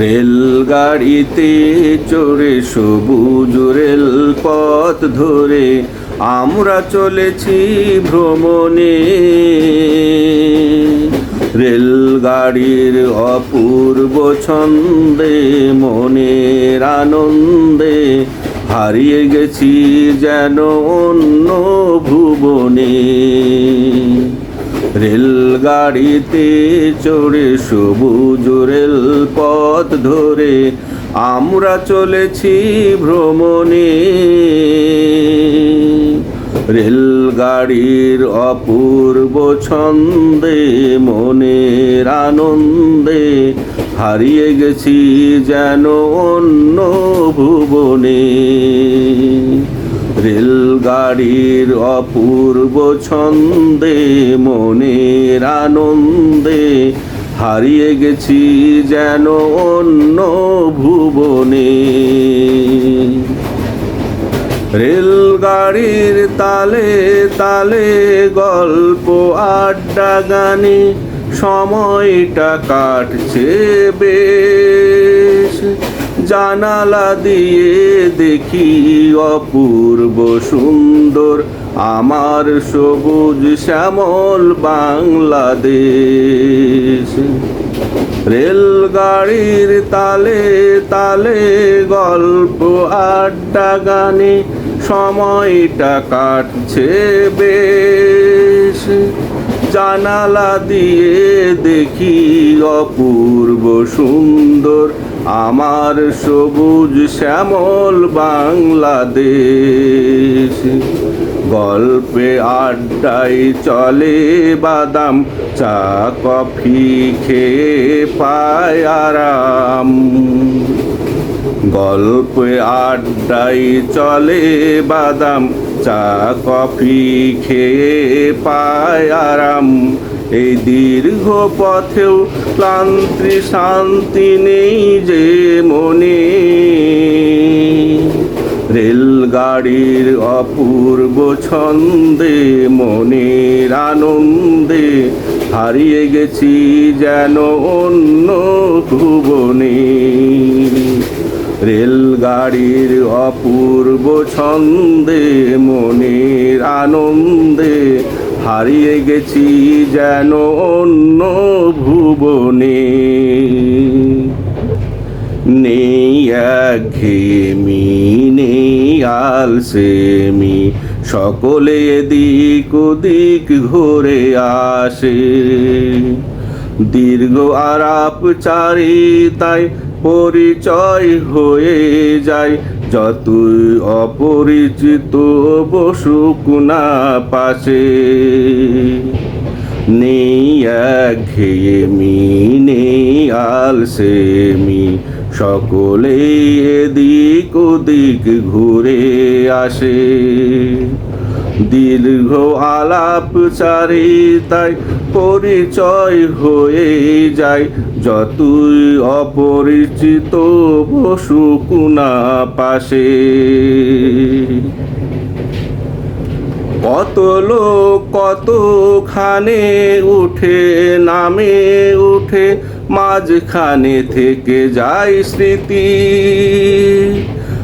রেলগাড়িতে চড়ে সবুজ রেল পথ ধরে আমরা চলেছি ভ্রমণে। রেলগাড়ির অপূর্ব ছন্দে, মনের আনন্দে হারিয়ে গেছি যেন অন্য ভুবনে। রেলগাড়িতে চড়ে সবুজ রেল পথ ধরে আমরা চলেছি ভ্রমণে। রেলগাড়ির অপূর্ব ছন্দে, মনের আনন্দে হারিয়ে গেছি যেন অন্য ভুবনে। রেলগাড়ির অপূর্ব ছন্দে, মনের আনন্দে হারিয়ে গেছি যেন অন্য ভুবনে। রেলগাড়ির তালে তালে গল্প, আড্ডা গানে সময়টা কাটছে বেশ। জানালা দিয়ে দেখি অপূর্ব সুন্দর আমার সবুজ শ্যামল বাংলাদেশ। রেলগাড়ির তালে তালে গল্প, আড্ডা, গানে সময়টা কাটছে বেশ। জানালা দিয়ে দেখি অপূর্ব সুন্দর আমার সবুজ শ্যামল বাংলাদেশ। গল্পে আড্ডায় চলে বাদাম চা কফি খেয়ে পায় আরাম। গল্পে আড্ডায় চলে, বাদাম, চা, কফি খেয়ে পায় আরাম। এই দীর্ঘ পথেও ক্লান্তি শান্তি নেই যে মনে। রেলগাড়ির অপূর্ব ছন্দে, মনের আনন্দে হারিয়ে গেছি যেন অন্য ভুবনে। রেলগাড়ির অপূর্ব ছন্দে, মনের আনন্দে হারিয়ে গেছি যেন অন্য ভুবনে। নেই ঘেমি নেই আলসেমি, সকলে দিক ওদিক ঘুরে আসে। দীর্ঘ আরাপ চারিতায় পরিচয় হয়ে যায়। যতই অপরিচিত বসুক না পাশে। নেই একঘেয়েমি, নেই আলসেমি। সকলে এদিক ওদিক ঘুরে আসে। দীর্ঘ আলাপ চারিতায় পরিচয় হয়ে যায়। যতই অপরিচিত বসুক না পাশে। কত লোক কতখানে উঠে, নামে উঠে, মাঝখানে থেকে যায় স্মৃতি।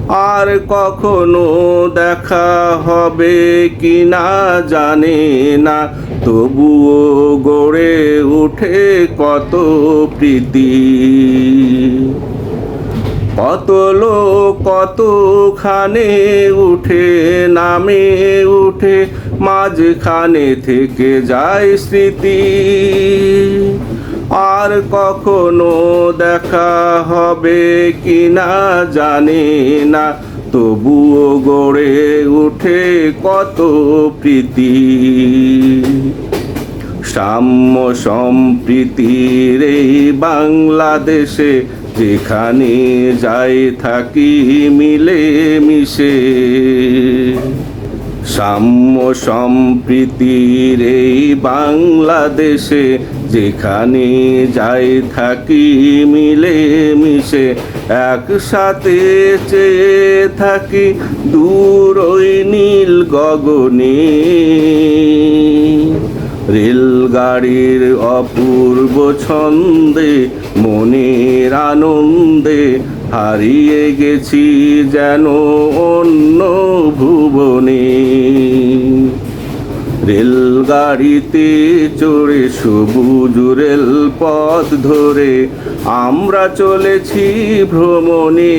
আর কখনো দেখা হবে কি না জানে না। তবুও গড়ে উঠে কত প্রীতি। কত লোক কতখানে উঠে, নামে উঠে, মাঝখানে থেকে যায় স্মৃতি। আর কখনো দেখা হবে কি না জানে না। তবুও গড়ে উঠে কত প্রীতি। সাম্য সম্প্রীতির এই বাংলাদেশে যেখানে যাই থাকি মিলে মিশে। সাম্য সম্প্রীতির এই বাংলাদেশে যেখানে যাই থাকি মিলে মিশে, একসাথে চেয়ে থাকি দূর ওই নীল গগনে। রেলগাড়ির অপূর্ব ছন্দে, মনের আনন্দে হারিয়ে গেছি যেন অন্য ভুবনে। রেলগাড়িতে চড়ে সবুজ রেল পথ ধরে আমরা চলেছি ভ্রমণে।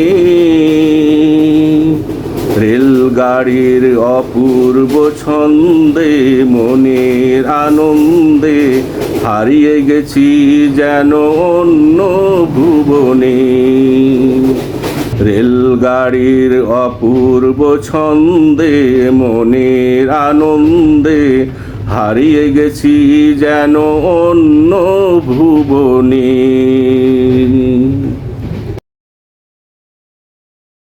রেলগাড়ির অপূর্ব ছন্দে, মনের আনন্দে হারিয়ে গেছি যেন অন্য ভুবনে। রেলগাড়ির অপূর্ব ছন্দে মনের আনন্দে হারিয়ে গেছি যেন অন্য ভুবনে।